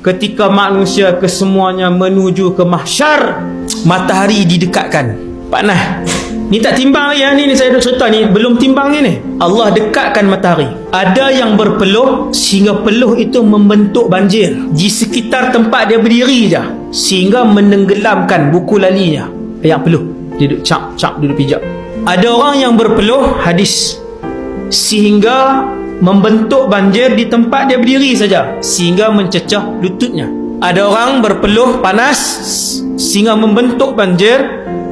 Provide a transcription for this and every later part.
ketika manusia kesemuanya menuju ke mahsyar matahari didekatkan. Panas ni tak timbang lagi ya. ni, ni saya dah cerita ni belum timbang ni Allah dekatkan matahari. Ada yang berpeluh sehingga peluh itu membentuk banjir. Di sekitar tempat dia berdiri je sehingga menenggelamkan buku lalinya. Yang peluh dia duduk cap cap duduk pijak. Ada orang yang berpeluh hadis. Sehingga membentuk banjir di tempat dia berdiri saja sehingga mencecah lututnya. Ada orang berpeluh panas sehingga membentuk banjir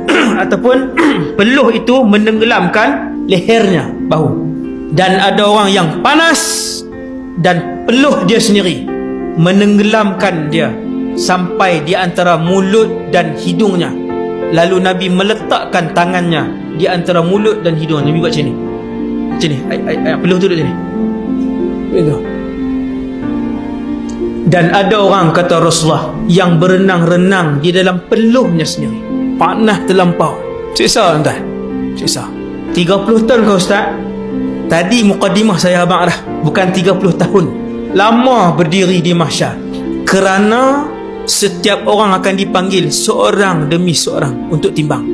ataupun peluh itu menenggelamkan lehernya bahu. Dan ada orang yang panas dan peluh dia sendiri menenggelamkan dia sampai di antara mulut dan hidungnya. Lalu Nabi meletakkan tangannya di antara mulut dan hidung. Nabi buat macam ni. Macam ni. Ay, ay, ay, peluh tu duduk sini Begitu. Dan ada orang kata Rasulullah yang berenang-renang di dalam peluhnya sendiri. Panas terlampau. Siksa tuan. Siksa. 30 tahun kau ustaz. Tadi mukadimah saya abang dah. Bukan 30 tahun. Lama berdiri di mahsyar. Kerana setiap orang akan dipanggil seorang demi seorang untuk timbang.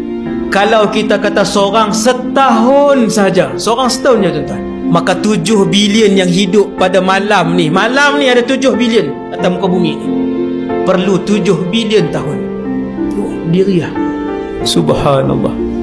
Kalau kita kata seorang setahun saja. Seorang setahun je tuan-tuan maka 7 bilion yang hidup pada malam ni malam ni ada 7 bilion atas muka bumi ni. Perlu 7 bilion tahun. Oh, diri lah. Subhanallah